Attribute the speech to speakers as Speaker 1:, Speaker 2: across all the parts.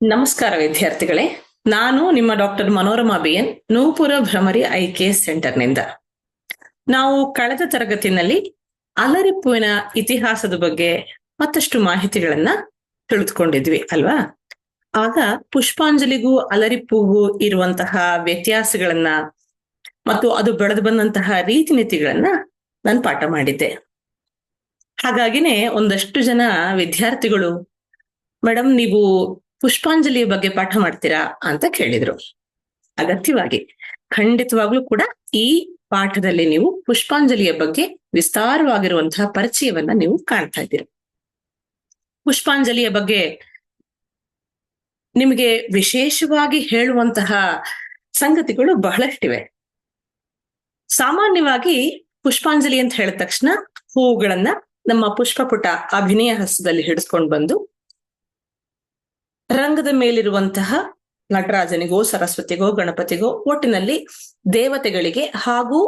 Speaker 1: ನಮಸ್ಕಾರ ವಿದ್ಯಾರ್ಥಿಗಳೇ. ನಾನು ನಿಮ್ಮ doctor Manorama BN, Nupura Bhramari I K ಸೆಂಟರ್ನಿಂದ ನಾವು ಕಳೆದ ತರಗತಿನಲ್ಲಿ ಅಲರಿಪ್ಪುವಿನ ಇತಿಹಾಸದ ಬಗ್ಗೆ ಮತ್ತಷ್ಟು ಮಾಹಿತಿಗಳನ್ನ ತಿಳಿದುಕೊಂಡಿದ್ವಿ, ಅಲ್ವಾ? ಆಗ ಪುಷ್ಪಾಂಜಲಿಗೂ ಅಲರಿಪ್ಪುಗೂ ಇರುವಂತಹ ವ್ಯತ್ಯಾಸಗಳನ್ನ ಮತ್ತು ಅದು ಬೆಳೆದು ಬಂದಂತಹ ರೀತಿ ನೀತಿಗಳನ್ನ ನಾನು ಪಾಠ ಮಾಡಿದ್ದೆ. ಹಾಗಾಗಿನೇ ಒಂದಷ್ಟು ಜನ ವಿದ್ಯಾರ್ಥಿಗಳು ಮೇಡಮ್ ನೀವು ಪುಷ್ಪಾಂಜಲಿಯ ಬಗ್ಗೆ ಪಾಠ ಮಾಡ್ತೀರಾ ಅಂತ ಕೇಳಿದ್ರು. ಅಗತ್ಯವಾಗಿ. ಖಂಡಿತವಾಗ್ಲೂ ಕೂಡ ಈ ಪಾಠದಲ್ಲಿ ನೀವು ಪುಷ್ಪಾಂಜಲಿಯ ಬಗ್ಗೆ ವಿಸ್ತಾರವಾಗಿರುವಂತಹ ಪರಿಚಯವನ್ನ ನೀವು ಕಾಣ್ತಾ ಇದ್ದೀರಿ. ಪುಷ್ಪಾಂಜಲಿಯ ಬಗ್ಗೆ ನಿಮಗೆ ವಿಶೇಷವಾಗಿ ಹೇಳುವಂತಹ ಸಂಗತಿಗಳು ಬಹಳಷ್ಟಿವೆ. ಸಾಮಾನ್ಯವಾಗಿ ಪುಷ್ಪಾಂಜಲಿ ಅಂತ ಹೇಳಿದ ತಕ್ಷಣ ಹೂಗಳನ್ನ ನಮ್ಮ ಪುಷ್ಪಪುಟ ಅಭಿನಯ ಹಸ್ತದಲ್ಲಿ ಹಿಡಿಸ್ಕೊಂಡು ಬಂದು ರಂಗದ ಮೇಲಿರುವಂತಹ ನಟರಾಜನಿಗೋ, ಸರಸ್ವತಿಗೋ, ಗಣಪತಿಗೋ, ಒಟ್ಟಿನಲ್ಲಿ ದೇವತೆಗಳಿಗೆ ಹಾಗೂ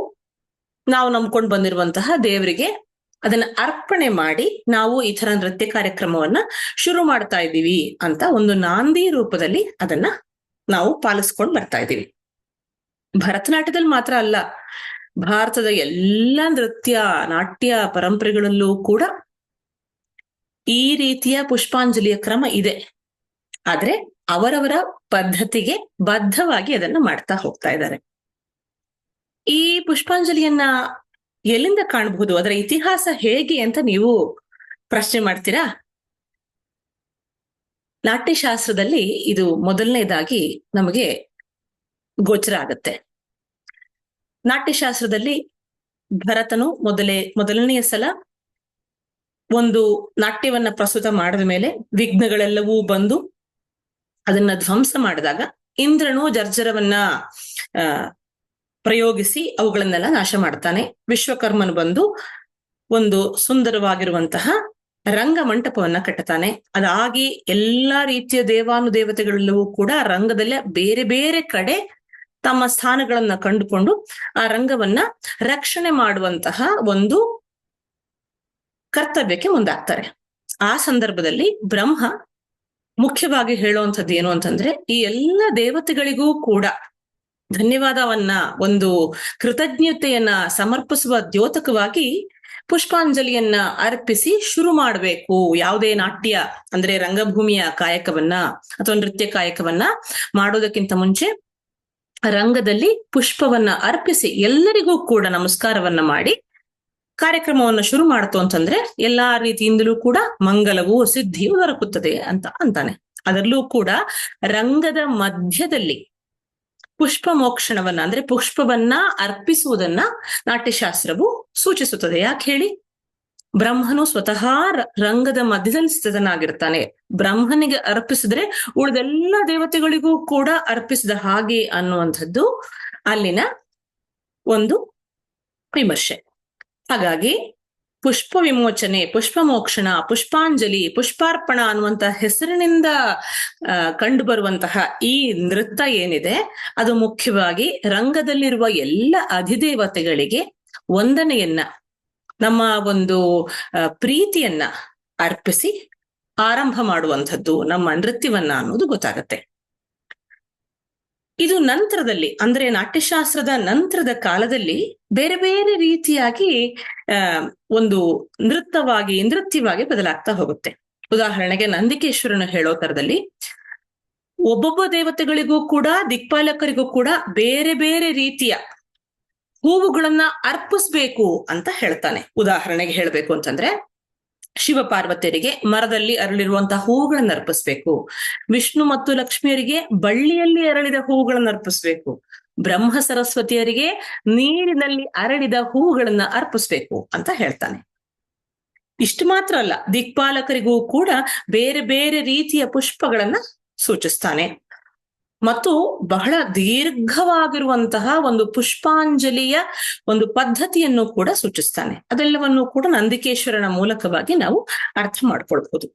Speaker 1: ನಾವು ನಂಬ್ಕೊಂಡು ಬಂದಿರುವಂತಹ ದೇವರಿಗೆ ಅದನ್ನ ಅರ್ಪಣೆ ಮಾಡಿ ನಾವು ಈ ತರ ನೃತ್ಯ ಕಾರ್ಯಕ್ರಮವನ್ನ ಶುರು ಮಾಡ್ತಾ ಇದ್ದೀವಿ ಅಂತ ಒಂದು ನಾಂದಿ ರೂಪದಲ್ಲಿ ಅದನ್ನ ನಾವು ಪಾಲಿಸ್ಕೊಂಡು ಬರ್ತಾ ಇದ್ದೀವಿ. ಭರತನಾಟ್ಯದಲ್ಲಿ ಮಾತ್ರ ಅಲ್ಲ, ಭಾರತದ ಎಲ್ಲ ನೃತ್ಯ, ನಾಟ್ಯ ಪರಂಪರೆಗಳಲ್ಲೂ ಕೂಡ ಈ ರೀತಿಯ ಪುಷ್ಪಾಂಜಲಿಯ ಕ್ರಮ ಇದೆ. ಆದ್ರೆ ಅವರವರ ಪದ್ಧತಿಗೆ ಬದ್ಧವಾಗಿ ಅದನ್ನ ಮಾಡ್ತಾ ಹೋಗ್ತಾ ಇದ್ದಾರೆ. ಈ ಪುಷ್ಪಾಂಜಲಿಯನ್ನ ಎಲ್ಲಿಂದ ಕಾಣಬಹುದು? ಅದರ ಇತಿಹಾಸ ಹೇಗೆ ಅಂತ ನೀವು ಪ್ರಶ್ನೆ ಮಾಡ್ತೀರಾ? ನಾಟ್ಯಶಾಸ್ತ್ರದಲ್ಲಿ ಇದು ಮೊದಲನೇದಾಗಿ ನಮಗೆ ಗೋಚರ ಆಗತ್ತೆ. ನಾಟ್ಯಶಾಸ್ತ್ರದಲ್ಲಿ ಭರತನು ಮೊದಲೇ, ಮೊದಲನೆಯ ಸಲ ಒಂದು ನಾಟ್ಯವನ್ನ ಪ್ರಸ್ತುತ ಮಾಡಿದ ಮೇಲೆ ವಿಘ್ನಗಳೆಲ್ಲವೂ ಬಂದು ಅದನ್ನ ಧ್ವಂಸ ಮಾಡಿದಾಗ ಇಂದ್ರನು ಜರ್ಜರವನ್ನ ಪ್ರಯೋಗಿಸಿ ಅವುಗಳನ್ನೆಲ್ಲ ನಾಶ ಮಾಡ್ತಾನೆ. ವಿಶ್ವಕರ್ಮನು ಬಂದು ಒಂದು ಸುಂದರವಾಗಿರುವಂತಹ ರಂಗ ಮಂಟಪವನ್ನ ಕಟ್ಟುತ್ತಾನೆ ಅದಾಗಿ ಎಲ್ಲಾ ರೀತಿಯ ದೇವಾನು ದೇವತೆಗಳೆಲ್ಲವೂ ಕೂಡ ರಂಗದಲ್ಲೇ ಬೇರೆ ಬೇರೆ ಕಡೆ ತಮ್ಮ ಸ್ಥಾನಗಳನ್ನ ಕಂಡುಕೊಂಡು ಆ ರಂಗವನ್ನ ರಕ್ಷಣೆ ಮಾಡುವಂತಹ ಒಂದು ಕರ್ತವ್ಯಕ್ಕೆ ಮುಂದಾಗ್ತಾರೆ. ಆ ಸಂದರ್ಭದಲ್ಲಿ ಬ್ರಹ್ಮ ಮುಖ್ಯವಾಗಿ ಹೇಳುವಂಥದ್ದು ಏನು ಅಂತಂದ್ರೆ, ಈ ಎಲ್ಲ ದೇವತೆಗಳಿಗೂ ಕೂಡ ಧನ್ಯವಾದವನ್ನ, ಒಂದು ಕೃತಜ್ಞತೆಯನ್ನ ಸಮರ್ಪಿಸುವ ದ್ಯೋತಕವಾಗಿ ಪುಷ್ಪಾಂಜಲಿಯನ್ನ ಅರ್ಪಿಸಿ ಶುರು ಮಾಡಬೇಕು. ಯಾವುದೇ ನಾಟ್ಯ, ಅಂದ್ರೆ ರಂಗಭೂಮಿಯ ಕಾಯಕವನ್ನ ಅಥವಾ ನೃತ್ಯ ಕಾಯಕವನ್ನ ಮಾಡೋದಕ್ಕಿಂತ ಮುಂಚೆ ರಂಗದಲ್ಲಿ ಪುಷ್ಪವನ್ನ ಅರ್ಪಿಸಿ ಎಲ್ಲರಿಗೂ ಕೂಡ ನಮಸ್ಕಾರವನ್ನ ಮಾಡಿ ಕಾರ್ಯಕ್ರಮವನ್ನು ಶುರು ಮಾಡ್ತು ಅಂತಂದ್ರೆ ಎಲ್ಲಾ ರೀತಿಯಿಂದಲೂ ಕೂಡ ಮಂಗಲವು ಸಿದ್ಧಿಯು ದೊರಕುತ್ತದೆ ಅಂತ ಅಂತಾನೆ. ಅದರಲ್ಲೂ ಕೂಡ ರಂಗದ ಮಧ್ಯದಲ್ಲಿ ಪುಷ್ಪ ಮೋಕ್ಷಣವನ್ನ ಅಂದ್ರೆ ಪುಷ್ಪವನ್ನ ಅರ್ಪಿಸುವುದನ್ನ ನಾಟ್ಯಶಾಸ್ತ್ರವು ಸೂಚಿಸುತ್ತದೆ. ಯಾಕೆ ಹೇಳಿ? ಬ್ರಹ್ಮನು ಸ್ವತಃ ರಂಗದ ಮಧ್ಯದಲ್ಲಿ ಸ್ಥಿತನಾಗಿರ್ತಾನೆ. ಬ್ರಹ್ಮನಿಗೆ ಅರ್ಪಿಸಿದ್ರೆ ಉಳಿದೆಲ್ಲ ದೇವತೆಗಳಿಗೂ ಕೂಡ ಅರ್ಪಿಸಿದ ಹಾಗೆ ಅನ್ನುವಂಥದ್ದು ಅಲ್ಲಿನ ಒಂದು ವಿಮರ್ಶೆ. ಹಾಗಾಗಿ ಪುಷ್ಪ ವಿಮೋಚನೆ ಪುಷ್ಪ ಮೋಕ್ಷಣ ಪುಷ್ಪಾಂಜಲಿ, ಪುಷ್ಪಾರ್ಪಣ ಅನ್ನುವಂತ ಹೆಸರಿನಿಂದ ಕಂಡು ಬರುವಂತಹ ಈ ನೃತ್ಯ ಏನಿದೆ, ಅದು ಮುಖ್ಯವಾಗಿ ರಂಗದಲ್ಲಿರುವ ಎಲ್ಲ ಅಧಿದೇವತೆಗಳಿಗೆ ವಂದನೆಯನ್ನ, ನಮ್ಮ ಒಂದು ಪ್ರೀತಿಯನ್ನ ಅರ್ಪಿಸಿ ಆರಂಭ ಮಾಡುವಂಥದ್ದು ನಮ್ಮ ನೃತ್ಯವನ್ನ ಅನ್ನೋದು ಗೊತ್ತಾಗತ್ತೆ. ಇದು ನಂತರದಲ್ಲಿ, ಅಂದ್ರೆ ನಾಟ್ಯಶಾಸ್ತ್ರದ ನಂತರದ ಕಾಲದಲ್ಲಿ ಬೇರೆ ಬೇರೆ ರೀತಿಯಾಗಿ ಒಂದು ನೃತ್ಯವಾಗಿ ನೃತ್ಯವಾಗಿ ಬದಲಾಗ್ತಾ ಹೋಗುತ್ತೆ. ಉದಾಹರಣೆಗೆ ನಂದಿಕೇಶ್ವರನು ಹೇಳೋ ತರದಲ್ಲಿ ಒಬ್ಬೊಬ್ಬ ದೇವತೆಗಳಿಗೂ ಕೂಡ, ದಿಕ್ಪಾಲಕರಿಗೂ ಕೂಡ ಬೇರೆ ಬೇರೆ ರೀತಿಯ ಹೂವುಗಳನ್ನ ಅರ್ಪಿಸ್ಬೇಕು ಅಂತ ಹೇಳ್ತಾನೆ. ಉದಾಹರಣೆಗೆ ಹೇಳ್ಬೇಕು ಅಂತಂದ್ರೆ ಶಿವ ಪಾರ್ವತಿಯರಿಗೆ ಮರದಲ್ಲಿ ಅರಳಿರುವಂತಹ ಹೂವುಗಳನ್ನು ಅರ್ಪಿಸ್ಬೇಕು. ವಿಷ್ಣು ಮತ್ತು ಲಕ್ಷ್ಮಿಯರಿಗೆ ಬಳ್ಳಿಯಲ್ಲಿ ಅರಳಿದ ಹೂವುಗಳನ್ನು ಅರ್ಪಿಸ್ಬೇಕು. ಬ್ರಹ್ಮ ಸರಸ್ವತಿಯರಿಗೆ ನೀರಿನಲ್ಲಿ ಅರಳಿದ ಹೂವುಗಳನ್ನ ಅರ್ಪಿಸ್ಬೇಕು ಅಂತ ಹೇಳ್ತಾನೆ. ಇಷ್ಟು ಮಾತ್ರ ಅಲ್ಲ, ದಿಕ್ಪಾಲಕರಿಗೂ ಕೂಡ ಬೇರೆ ಬೇರೆ ರೀತಿಯ ಪುಷ್ಪಗಳನ್ನ ಸೂಚಿಸ್ತಾನೆ. ಮತ್ತು ಬಹಳ ದೀರ್ಘವಾಗಿರುವಂತಹ ಒಂದು ಪುಷ್ಪಾಂಜಲಿಯ ಒಂದು ಪದ್ಧತಿಯನ್ನು ಕೂಡ ಸೂಚಿಸ್ತಾನೆ. ಅದೆಲ್ಲವನ್ನು ಕೂಡ ನಂದಿಕೇಶ್ವರನ ಮೂಲಕವಾಗಿ ನಾವು ಅರ್ಥ ಮಾಡ್ಕೊಳ್ಬಹುದು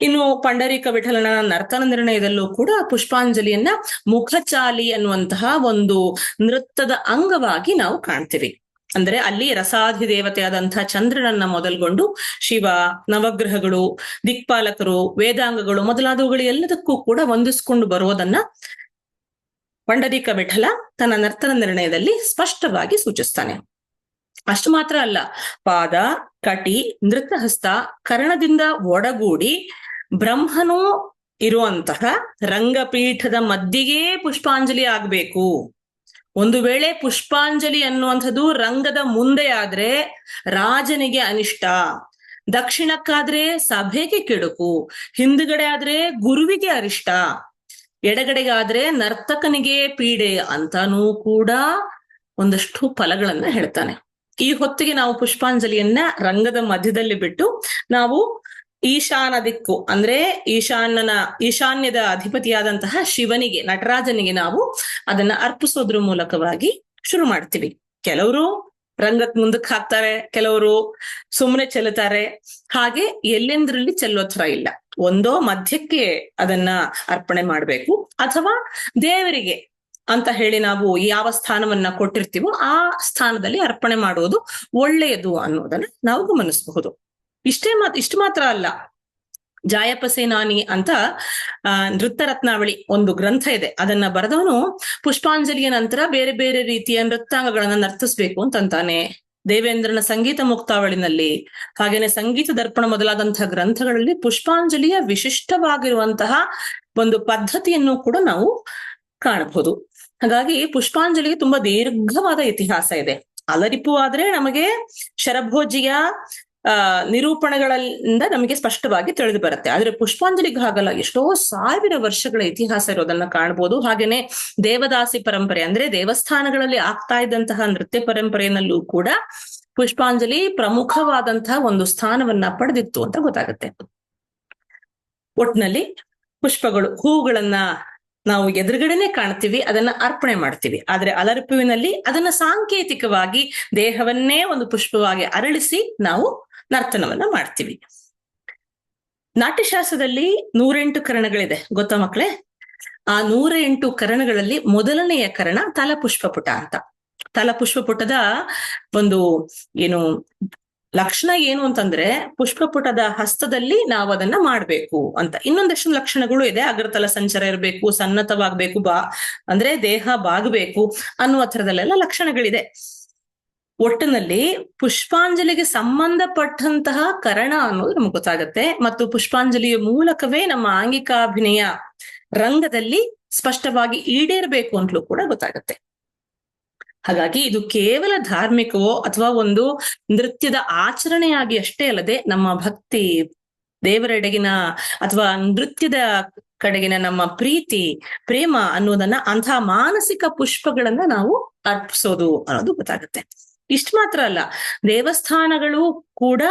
Speaker 1: ಇನ್ನು ಪಂಡರೀಕ ವಿಠಲನ ನರ್ತನ ನಿರ್ಣಯದಲ್ಲೂ ಕೂಡ ಪುಷ್ಪಾಂಜಲಿಯನ್ನ ಮುಖಚಾಲಿ ಅನ್ನುವಂತಹ ಒಂದು ನೃತ್ಯದ ಅಂಗವಾಗಿ ನಾವು ಕಾಣ್ತೀವಿ. ಅಂದ್ರೆ ಅಲ್ಲಿ ರಸಾಧಿ ದೇವತೆಯಾದಂತಹ ಚಂದ್ರನನ್ನ ಮೊದಲ್ಗೊಂಡು ಶಿವ, ನವಗ್ರಹಗಳು, ದಿಕ್ಪಾಲಕರು, ವೇದಾಂಗಗಳು ಮೊದಲಾದವುಗಳು ಎಲ್ಲದಕ್ಕೂ ಕೂಡ ಹೊಂದಿಸ್ಕೊಂಡು ಬರೋದನ್ನ ಪಂಡರೀಕ ವಿಠಲ ತನ್ನ ನರ್ತನ ನಿರ್ಣಯದಲ್ಲಿ ಸ್ಪಷ್ಟವಾಗಿ ಸೂಚಿಸ್ತಾನೆ. ಅಷ್ಟು ಮಾತ್ರ ಅಲ್ಲ, ಪಾದ, ಕಟಿ, ನೃತ್ಯಹಸ್ತ, ಕರ್ಣದಿಂದ ಒಡಗೂಡಿ ಬ್ರಹ್ಮನೂ ಇರುವಂತಹ ರಂಗಪೀಠದ ಮಧ್ಯೆಯೇ ಪುಷ್ಪಾಂಜಲಿ ಆಗ್ಬೇಕು. ಒಂದು ವೇಳೆ ಪುಷ್ಪಾಂಜಲಿ ಅನ್ನುವಂಥದ್ದು ರಂಗದ ಮುಂದೆ ಆದ್ರೆ ರಾಜನಿಗೆ ಅನಿಷ್ಟ. ದಕ್ಷಿಣಕ್ಕಾದ್ರೆ ಸಭೆಗೆ ಕೆಡುಕು. ಹಿಂದುಗಡೆ ಆದ್ರೆ ಗುರುವಿಗೆ ಅರಿಷ್ಟ. ಎಡಗಡೆಗಾದ್ರೆ ನರ್ತಕನಿಗೆ ಪೀಡೆ ಅಂತಾನೂ ಕೂಡ ಒಂದಷ್ಟು ಫಲಗಳನ್ನ ಹೇಳ್ತಾನೆ. ಈ ಹೊತ್ತಿಗೆ ನಾವು ಪುಷ್ಪಾಂಜಲಿಯನ್ನ ರಂಗದ ಮಧ್ಯದಲ್ಲಿ ಬಿಟ್ಟು ನಾವು ಈಶಾನ ದಿಕ್ಕು ಅಂದ್ರೆ ಈಶಾನ್ಯನ ಈಶಾನ್ಯದ ಅಧಿಪತಿಯಾದಂತಹ ಶಿವನಿಗೆ, ನಟರಾಜನಿಗೆ ನಾವು ಅದನ್ನ ಅರ್ಪಿಸೋದ್ರ ಮೂಲಕವಾಗಿ ಶುರು ಮಾಡ್ತೀವಿ. ಕೆಲವರು ರಂಗಕ್ ಮುಂದಕ್ಕೆ ಹಾಕ್ತಾರೆ, ಕೆಲವರು ಸುಮ್ಮನೆ ಚೆಲ್ಲುತ್ತಾರೆ. ಹಾಗೆ ಎಲ್ಲೆಂದ್ರಲ್ಲಿ ಚೆಲ್ಲೋ ತರ ಇಲ್ಲ. ಒಂದೋ ಮಧ್ಯಕ್ಕೆ ಅದನ್ನ ಅರ್ಪಣೆ ಮಾಡ್ಬೇಕು. ಅಥವಾ ದೇವರಿಗೆ ಅಂತ ಹೇಳಿ ನಾವು ಯಾವ ಸ್ಥಾನವನ್ನ ಕೊಟ್ಟಿರ್ತೀವೋ ಆ ಸ್ಥಾನದಲ್ಲಿ ಅರ್ಪಣೆ ಮಾಡುವುದು ಒಳ್ಳೆಯದು ಅನ್ನೋದನ್ನ ನಾವು ಗಮನಿಸಬಹುದು. ಇಷ್ಟೇ ಮಾತ್ ಇಷ್ಟು ಮಾತ್ರ ಅಲ್ಲ. ಜಾಯಪ ಸೇನಾನಿ ಅಂತ ನೃತ್ಯ ರತ್ನಾವಳಿ ಒಂದು ಗ್ರಂಥ ಇದೆ. ಅದನ್ನ ಬರೆದವನು ಪುಷ್ಪಾಂಜಲಿಯ ನಂತರ ಬೇರೆ ಬೇರೆ ರೀತಿಯ ನೃತ್ಯಾಂಗಗಳನ್ನ ನರ್ತಿಸ್ಬೇಕು ಅಂತಂತಾನೆ. ದೇವೇಂದ್ರನ ಸಂಗೀತ ಮುಕ್ತಾವಳಿನಲ್ಲಿ, ಹಾಗೇನೆ ಸಂಗೀತ ದರ್ಪಣ ಮೊದಲಾದಂತಹ ಗ್ರಂಥಗಳಲ್ಲಿ ಪುಷ್ಪಾಂಜಲಿಯ ವಿಶಿಷ್ಟವಾಗಿರುವಂತಹ ಒಂದು ಪದ್ಧತಿಯನ್ನು ಕೂಡ ನಾವು ಕಾಣಬಹುದು. ಹಾಗಾಗಿ ಪುಷ್ಪಾಂಜಲಿಗೆ ತುಂಬಾ ದೀರ್ಘವಾದ ಇತಿಹಾಸ ಇದೆ. ಅಲರಿಪು ಆದ್ರೆ ನಮಗೆ ಶರಭೋಜಿಯ ನಿರೂಪಣೆಗಳಿಂದ ನಮಗೆ ಸ್ಪಷ್ಟವಾಗಿ ತಿಳಿದು ಬರುತ್ತೆ. ಆದ್ರೆ ಪುಷ್ಪಾಂಜಲಿಗೆ ಹಾಗಲ್ಲ ಎಷ್ಟೋ ಸಾವಿರ ವರ್ಷಗಳ ಇತಿಹಾಸ ಇರೋದನ್ನ ಕಾಣಬಹುದು ಹಾಗೇನೆ ದೇವದಾಸಿ ಪರಂಪರೆ ಅಂದ್ರೆ ದೇವಸ್ಥಾನಗಳಲ್ಲಿ ಆಗ್ತಾ ಇದ್ದಂತಹ ನೃತ್ಯ ಪರಂಪರೆಯಲ್ಲೂ ಕೂಡ ಪುಷ್ಪಾಂಜಲಿ ಪ್ರಮುಖವಾದಂತಹ ಒಂದು ಸ್ಥಾನವನ್ನ ಪಡೆದಿತ್ತು ಅಂತ ಗೊತ್ತಾಗುತ್ತೆ. ಒಟ್ನಲ್ಲಿ ಪುಷ್ಪಗಳು, ಹೂಗಳನ್ನ ನಾವು ಎದುರುಗಡೆನೆ ಕಾಣ್ತೀವಿ, ಅದನ್ನ ಅರ್ಪಣೆ ಮಾಡ್ತೀವಿ. ಆದ್ರೆ ಅಲರ್ಪುವಿನಲ್ಲಿ ಅದನ್ನ ಸಾಂಕೇತಿಕವಾಗಿ ದೇಹವನ್ನೇ ಒಂದು ಪುಷ್ಪವಾಗಿ ಅರಳಿಸಿ ನಾವು ನರ್ತನವನ್ನ ಮಾಡ್ತೀವಿ. ನಾಟ್ಯಶಾಸ್ತ್ರದಲ್ಲಿ ನೂರೆಂಟು ಕರಣಗಳಿದೆ, ಗೊತ್ತಾ ಮಕ್ಕಳೇ ಆ ನೂರ ಎಂಟು ಕರಣಗಳಲ್ಲಿ ಮೊದಲನೆಯ ಕರಣ ತಲಪುಷ್ಪಪುಟ ಅಂತ. ತಲಪುಷ್ಪಪುಟದ ಒಂದು ಏನು ಲಕ್ಷಣ ಏನು ಅಂತಂದ್ರೆ ಪುಷ್ಪಪುಟದ ಹಸ್ತದಲ್ಲಿ ನಾವು ಅದನ್ನ ಮಾಡ್ಬೇಕು ಅಂತ. ಇನ್ನೊಂದಷ್ಟು ಲಕ್ಷಣಗಳು ಇದೆ. ಅಗ್ರತಲ ಸಂಚಾರ ಇರಬೇಕು, ಸನ್ನತವಾಗ್ಬೇಕು, ಬಾ ಅಂದ್ರೆ ದೇಹ ಬಾಗಬೇಕು ಅನ್ನುವ ಥರದಲ್ಲೆಲ್ಲ ಲಕ್ಷಣಗಳಿದೆ. ಒಟ್ಟಿನಲ್ಲಿ ಪುಷ್ಪಾಂಜಲಿಗೆ ಸಂಬಂಧಪಟ್ಟಂತಹ ಕರಣ ಅನ್ನೋದು ನಮ್ಗೆ ಗೊತ್ತಾಗತ್ತೆ. ಮತ್ತು ಪುಷ್ಪಾಂಜಲಿಯ ಮೂಲಕವೇ ನಮ್ಮ ಆಂಗಿಕಾಭಿನಯ ರಂಗದಲ್ಲಿ ಸ್ಪಷ್ಟವಾಗಿ ಈಡೇರಬೇಕು ಅಂತಲೂ ಕೂಡ ಗೊತ್ತಾಗತ್ತೆ. ಹಾಗಾಗಿ ಇದು ಕೇವಲ ಧಾರ್ಮಿಕವೋ ಅಥವಾ ಒಂದು ನೃತ್ಯದ ಆಚರಣೆಯಾಗಿ ಅಷ್ಟೇ ಅಲ್ಲದೆ ನಮ್ಮ ಭಕ್ತಿ, ದೇವರೆಡೆಗಿನ ಅಥವಾ ನೃತ್ಯದ ಕಡೆಗಿನ ನಮ್ಮ ಪ್ರೀತಿ, ಪ್ರೇಮ ಅನ್ನೋದನ್ನ ಅಂತಹ ಮಾನಸಿಕ ಪುಷ್ಪಗಳನ್ನ ನಾವು ಅರ್ಪಿಸೋದು ಅನ್ನೋದು ಗೊತ್ತಾಗುತ್ತೆ. ಇಷ್ಟು ಮಾತ್ರ ಅಲ್ಲ, ದೇವಸ್ಥಾನಗಳು ಕೂಡ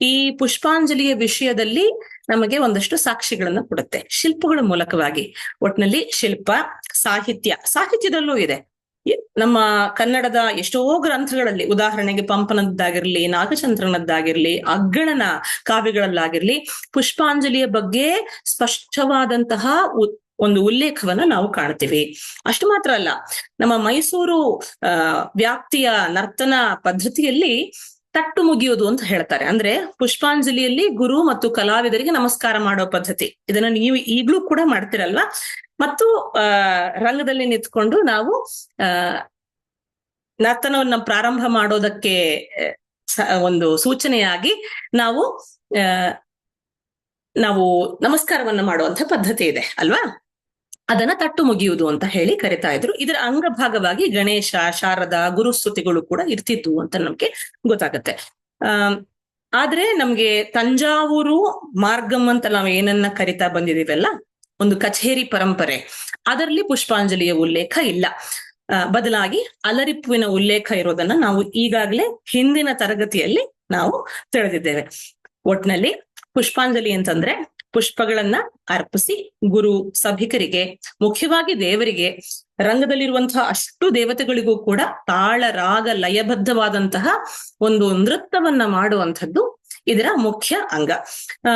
Speaker 1: ಈ ಪುಷ್ಪಾಂಜಲಿಯ ವಿಷಯದಲ್ಲಿ ನಮಗೆ ಒಂದಷ್ಟು ಸಾಕ್ಷಿಗಳನ್ನು ಕೊಡುತ್ತೆ. ಶಿಲ್ಪಗಳ ಮೂಲಕವಾಗಿ. ಒಟ್ನಲ್ಲಿ ಶಿಲ್ಪ, ಸಾಹಿತ್ಯ, ಸಾಹಿತ್ಯದಲ್ಲೂ ಇದೆ. ನಮ್ಮ ಕನ್ನಡದ ಎಷ್ಟೋ ಗ್ರಂಥಗಳಲ್ಲಿ, ಉದಾಹರಣೆಗೆ ಪಂಪನದ್ದಾಗಿರ್ಲಿ, ನಾಗಚಂದ್ರನದ್ದಾಗಿರ್ಲಿ, ಅಗ್ಗಣನ ಕಾವ್ಯಗಳಲ್ಲಾಗಿರ್ಲಿ, ಪುಷ್ಪಾಂಜಲಿಯ ಬಗ್ಗೆ ಸ್ಪಷ್ಟವಾದಂತಹ ಒಂದು ಉಲ್ಲೇಖವನ್ನ ನಾವು ಕಾಣ್ತೀವಿ. ಅಷ್ಟು ಮಾತ್ರ ಅಲ್ಲ, ನಮ್ಮ ಮೈಸೂರು ವ್ಯಾಪ್ತಿಯ ನರ್ತನ ಪದ್ಧತಿಯಲ್ಲಿ ತಟ್ಟು ಮುಗಿಯೋದು ಅಂತ ಹೇಳ್ತಾರೆ. ಅಂದ್ರೆ ಪುಷ್ಪಾಂಜಲಿಯಲ್ಲಿ ಗುರು ಮತ್ತು ಕಲಾವಿದರಿಗೆ ನಮಸ್ಕಾರ ಮಾಡೋ ಪದ್ಧತಿ. ಇದನ್ನ ನೀವು ಈಗ್ಲೂ ಕೂಡ ಮಾಡ್ತಿರಲ್ವಾ? ಮತ್ತು ರಂಗದಲ್ಲಿ ನಿಂತ್ಕೊಂಡು ನಾವು, ಆ, ನರ್ತನವನ್ನ ಪ್ರಾರಂಭ ಮಾಡೋದಕ್ಕೆ ಒಂದು ಸೂಚನೆಯಾಗಿ ನಾವು ನಾವು ನಮಸ್ಕಾರವನ್ನ ಮಾಡುವಂತ ಪದ್ಧತಿ ಇದೆ, ಅಲ್ವಾ? ಅದನ್ನ ತಟ್ಟು ಮುಗಿಯುವುದು ಅಂತ ಹೇಳಿ ಕರಿತಾ ಇದ್ರು. ಇದರ ಅಂಗಭಾಗವಾಗಿ ಗಣೇಶ, ಶಾರದಾ, ಗುರುಸ್ತುತಿಗಳು ಕೂಡ ಇರ್ತಿದ್ವು ಅಂತ ನಮ್ಗೆ ಗೊತ್ತಾಗತ್ತೆ. ಆ ಆದ್ರೆ ನಮ್ಗೆ ತಂಜಾವೂರು, ಮಾರ್ಗಮ್ ಅಂತ ನಾವು ಏನನ್ನ ಕರಿತಾ ಬಂದಿದೀವಲ್ಲ, ಒಂದು ಕಚೇರಿ ಪರಂಪರೆ, ಅದರಲ್ಲಿ ಪುಷ್ಪಾಂಜಲಿಯ ಉಲ್ಲೇಖ ಇಲ್ಲ. ಬದಲಾಗಿ ಅಲರಿಪ್ಪುವಿನ ಉಲ್ಲೇಖ ಇರೋದನ್ನ ನಾವು ಈಗಾಗಲೇ ಹಿಂದಿನ ತರಗತಿಯಲ್ಲಿ ನಾವು ತಿಳಿದಿದ್ದೇವೆ. ಒಟ್ನಲ್ಲಿ ಪುಷ್ಪಾಂಜಲಿ ಅಂತಂದ್ರೆ ಪುಷ್ಪಗಳನ್ನ ಅರ್ಪಿಸಿ ಗುರು ಸಭಿಕರಿಗೆ, ಮುಖ್ಯವಾಗಿ ದೇವರಿಗೆ, ರಂಗದಲ್ಲಿರುವಂತಹ ಅಷ್ಟು ದೇವತೆಗಳಿಗೂ ಕೂಡ ತಾಳ ರಾಗ ಲಯಬದ್ಧವಾದಂತಹ ಒಂದು ನೃತ್ಯವನ್ನ ಮಾಡುವಂಥದ್ದು ಇದರ ಮುಖ್ಯ ಅಂಗ.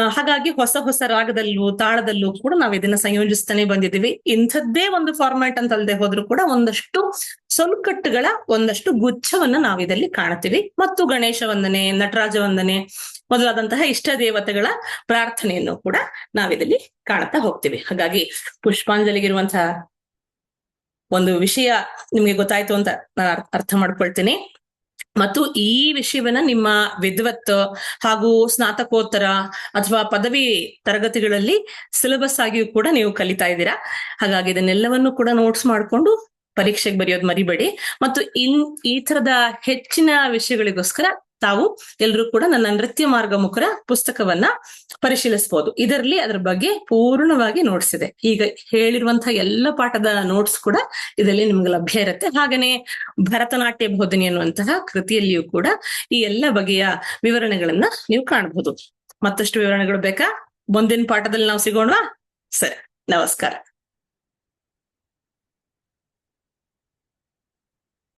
Speaker 1: ಹಾಗಾಗಿ ಹೊಸ ಹೊಸ ರಾಗದಲ್ಲೂ ತಾಳದಲ್ಲೂ ಕೂಡ ನಾವು ಇದನ್ನ ಸಂಯೋಜಿಸ್ತಾನೆ ಬಂದಿದ್ದೀವಿ. ಇಂಥದ್ದೇ ಒಂದು ಫಾರ್ಮ್ಯಾಟ್ ಅಂತ ಅಲ್ಲದೆ ಹೋದ್ರು ಕೂಡ ಒಂದಷ್ಟು ಸೊಲ್ಕಟ್ಟುಗಳ ಒಂದಷ್ಟು ಗುಚ್ಛವನ್ನ ನಾವಿದಲ್ಲಿ ಕಾಣ್ತೀವಿ ಮತ್ತು ಗಣೇಶ ವಂದನೆ, ನಟರಾಜ ವಂದನೆ ಮೊದಲಾದಂತಹ ಇಷ್ಟ ದೇವತೆಗಳ ಪ್ರಾರ್ಥನೆಯನ್ನು ಕೂಡ ನಾವಿದಲ್ಲಿ ಕಾಣ್ತಾ ಹೋಗ್ತೀವಿ. ಹಾಗಾಗಿ ಪುಷ್ಪಾಂಜಲಿಗಿರುವಂತಹ ಒಂದು ವಿಷಯ ನಿಮಗೆ ಗೊತ್ತಾಯ್ತು ಅಂತ ನಾನು ಅರ್ಥ ಮಾಡ್ಕೊಳ್ತೀನಿ. ಮತ್ತು ಈ ವಿಷಯವನ್ನ ನಿಮ್ಮ ವಿದ್ವತ್ ಹಾಗೂ ಸ್ನಾತಕೋತ್ತರ ಅಥವಾ ಪದವಿ ತರಗತಿಗಳಲ್ಲಿ ಸಿಲೆಬಸ್ ಆಗಿಯೂ ಕೂಡ ನೀವು ಕಲಿತಾ ಇದ್ದೀರಾ. ಹಾಗಾಗಿ ಇದನ್ನೆಲ್ಲವನ್ನು ಕೂಡ ನೋಟ್ಸ್ ಮಾಡ್ಕೊಂಡು ಪರೀಕ್ಷೆಗೆ ಬರೆಯೋದು ಮರಿಬೇಡಿ. ಮತ್ತು ಇನ್, ಈ ತರದ ಹೆಚ್ಚಿನ ವಿಷಯಗಳಿಗೋಸ್ಕರ ತಾವು ಎಲ್ಲರೂ ಕೂಡ ನನ್ನ ನೃತ್ಯ ಮಾರ್ಗ ಮುಖರ ಪುಸ್ತಕವನ್ನ ಪರಿಶೀಲಿಸಬಹುದು ಇದರಲ್ಲಿ ಅದರ ಬಗ್ಗೆ ಪೂರ್ಣವಾಗಿ ನೋಟ್ಸ್ ಇದೆ ಈಗ ಹೇಳಿರುವಂತಹ ಎಲ್ಲ ಪಾಠದ ನೋಟ್ಸ್ ಕೂಡ ಇದರಲ್ಲಿ ನಿಮ್ಗೆ ಲಭ್ಯ ಇರುತ್ತೆ. ಹಾಗೇನೆ ಭರತನಾಟ್ಯ ಬೋಧನೆ ಅನ್ನುವಂತಹ ಕೃತಿಯಲ್ಲಿಯೂ ಕೂಡ ಈ ಎಲ್ಲ ಬಗೆಯ ವಿವರಣೆಗಳನ್ನ ನೀವು ಕಾಣಬಹುದು ಮತ್ತಷ್ಟು ವಿವರಣೆಗಳು ಬೇಕಾ? ಮುಂದಿನ ಪಾಠದಲ್ಲಿ ನಾವು ಸಿಗೋಣ ಸರಿ, ನಮಸ್ಕಾರ.